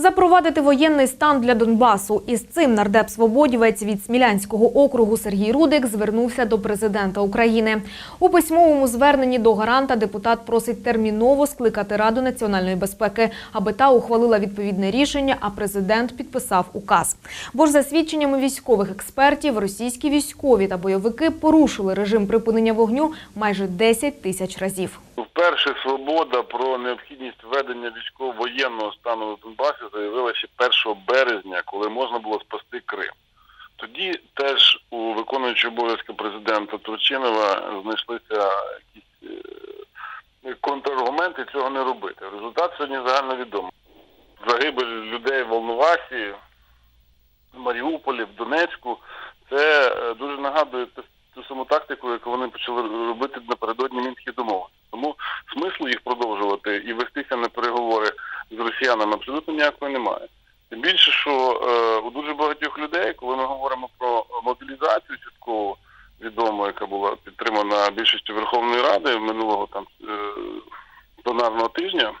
Запровадити воєнний стан для Донбасу. Із цим нардеп свободівець від Смілянського округу Сергій Рудик звернувся до президента України. У письмовому зверненні до гаранта депутат просить терміново скликати Раду національної безпеки, аби та ухвалила відповідне рішення, а президент підписав указ. Бо ж за свідченнями військових експертів, російські військові та бойовики порушили режим припинення вогню майже 10 тисяч разів. Вперше свобода про необхідність введення військово-воєнного стану на Донбасі заявила ще 1 березня, коли можна було спасти Крим. Тоді теж у виконуючого обов'язки президента Турчинова знайшлися якісь е, контраргументи цього не робити. Результат сьогодні загально відомий. Загибель людей в Волновасі, в Маріуполі, в Донецьку. Це е, дуже нагадує ту саму тактику, яку вони почали робити напередодні з росіянами абсолютно ніякої немає. Тим більше, що е, у дуже багатьох людей, коли ми говоримо про мобілізацію частково відому, яка була підтримана більшістю Верховної Ради минулого там е, пленарного тижня,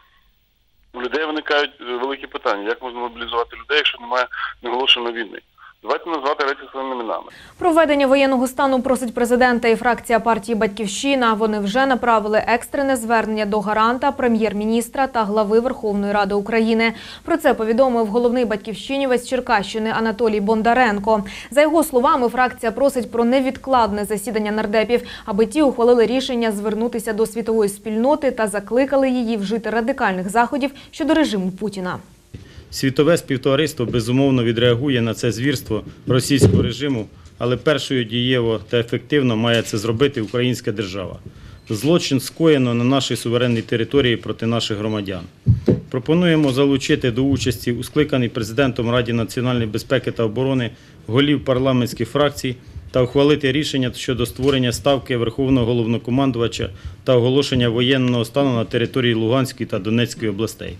у людей виникають е, великі питання: як можна мобілізувати людей, якщо немає неголошеної війни? Давайте назвати речі своїми іменами. Про воєнного стану просить президента і фракція партії Батьківщина. Вони вже направили екстрене звернення до гаранта, прем'єр-міністра та глави Верховної Ради України. Про це повідомив головний батьківщинівець Черкащини Анатолій Бондаренко. За його словами, фракція просить про невідкладне засідання нардепів, аби ті ухвалили рішення звернутися до світової спільноти та закликали її вжити радикальних заходів щодо режиму Путіна. Світове співтовариство безумовно відреагує на це звірство російського режиму, але першою дієво та ефективно має це зробити українська держава. Злочин скоєно на нашій суверенній території проти наших громадян. Пропонуємо залучити до участі у скликаній президентом Раді національної безпеки та оборони голів парламентських фракцій та ухвалити рішення щодо створення ставки Верховного головнокомандувача та оголошення воєнного стану на території Луганської та Донецької областей.